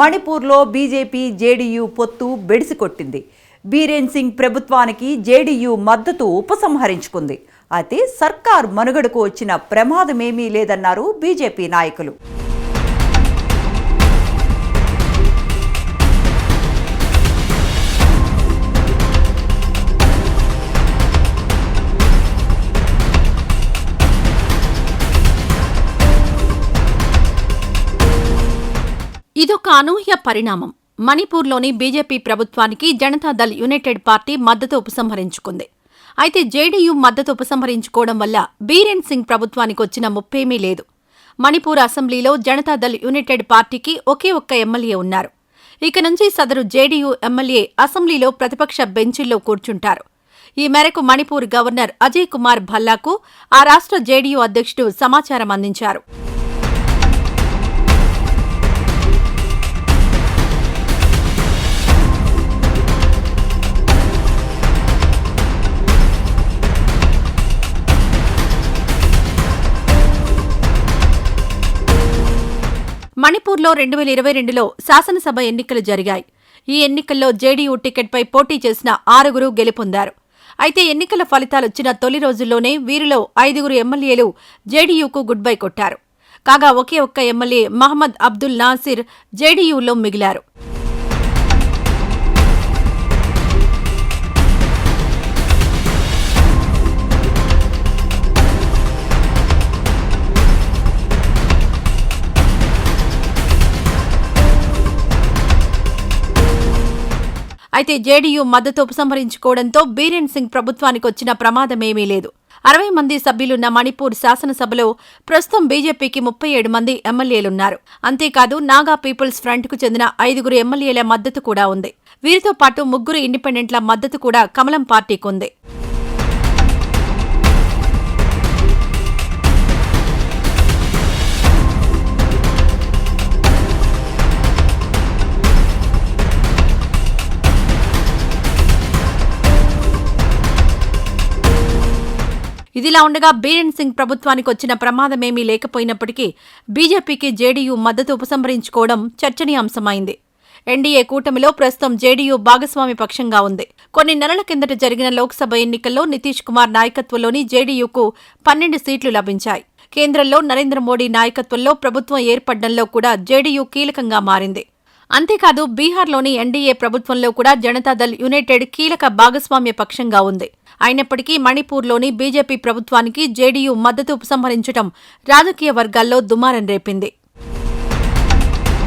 మణిపూర్లో BJP JDU పొత్తు బెడిసికొట్టింది. బీరేన్ సింగ్ ప్రభుత్వానికి జేడీయూ మద్దతు ఉపసంహరించుకుంది. అయితే సర్కార్ మనుగడకు వచ్చిన ప్రమాదమేమీ లేదన్నారు బీజేపీ నాయకులు. ఇదొక అనూహ్య పరిణామం. మణిపూర్లోని బీజేపీ ప్రభుత్వానికి జనతాదళ్ యునైటెడ్ పార్టీ మద్దతు ఉపసంహరించుకుంది. అయితే జేడీయూ మద్దతు ఉపసంహరించుకోవడం వల్ల బీరేన్ సింగ్ ప్రభుత్వానికి వచ్చిన ముప్పేమీ లేదు. మణిపూర్ అసెంబ్లీలో జనతాదళ్ యునైటెడ్ పార్టీకి ఒకే ఒక్క ఎమ్మెల్యే ఉన్నారు. ఇక నుంచి సదరు జేడీయూ ఎమ్మెల్యే అసెంబ్లీలో ప్రతిపక్ష బెంచీల్లో కూర్చుంటారు. ఈ మేరకు మణిపూర్ గవర్నర్ అజయ్ కుమార్ భల్లాకు ఆ రాష్ట్ర జేడీయూ అధ్యక్షుడు సమాచారం అందించారు. మణిపూర్లో రెండు వేల ఇరవై రెండులో శాసనసభ ఎన్నికలు జరిగాయి. ఈ ఎన్నికల్లో జేడీయూ టికెట్పై పోటీ చేసిన ఆరుగురు గెలుపొందారు. అయితే ఎన్నికల ఫలితాలొచ్చిన తొలి రోజుల్లోనే వీరిలో ఐదుగురు ఎమ్మెల్యేలు జేడీయూకు గుడ్ బై కొట్టారు. కాగా ఒకే ఒక్క ఎమ్మెల్యే మహమ్మద్ అబ్దుల్ నాసిర్ జేడీయూలో మిగిలారు. అయితే జేడీయూ మద్దతు ఉపసంహరించుకోవడంతో బీరేన్ సింగ్ ప్రభుత్వానికి వచ్చిన ప్రమాదమేమీ లేదు. అరవై మంది సభ్యులున్న మణిపూర్ శాసనసభలో ప్రస్తుతం బీజేపీకి ముప్పై ఏడు మంది ఎమ్మెల్యేలున్నారు. అంతేకాదు నాగా పీపుల్స్ ఫ్రంట్కు చెందిన ఐదుగురు ఎమ్మెల్యేల మద్దతు కూడా ఉంది. వీరితో పాటు ముగ్గురు ఇండిపెండెంట్ల మద్దతు కూడా కమలం పార్టీకి ఇదిలా ఉండగా బీరేన్ సింగ్ ప్రభుత్వానికి వచ్చిన ప్రమాదమేమీ లేకపోయినప్పటికీ బీజేపీకి జేడీయూ మద్దతు ఉపసంహరించుకోవడం చర్చనీయాంశమైంది. ఎన్డీఏ కూటమిలో ప్రస్తుతం జేడీయూ భాగస్వామి పక్షంగా ఉంది. కొన్ని నెలల కిందట జరిగిన లోక్సభ ఎన్నికల్లో నితీష్ కుమార్ నాయకత్వంలోని జేడీయూకు పన్నెండు సీట్లు లభించాయి. కేంద్రంలో నరేంద్ర మోడీ నాయకత్వంలో ప్రభుత్వం ఏర్పడడంలో కూడా జేడీయూ కీలకంగా మారింది. అంతేకాదు బీహార్లోని ఎన్డీఏ ప్రభుత్వంలో కూడా జనతాదళ్ యునైటెడ్ కీలక భాగస్వామ్య పక్షంగా ఉంది. అయినప్పటికీ మణిపూర్లోని బీజేపీ ప్రభుత్వానికి జేడీయూ మద్దతు ఉపసంహరించడం రాజకీయ వర్గాల్లో దుమారం రేపింది.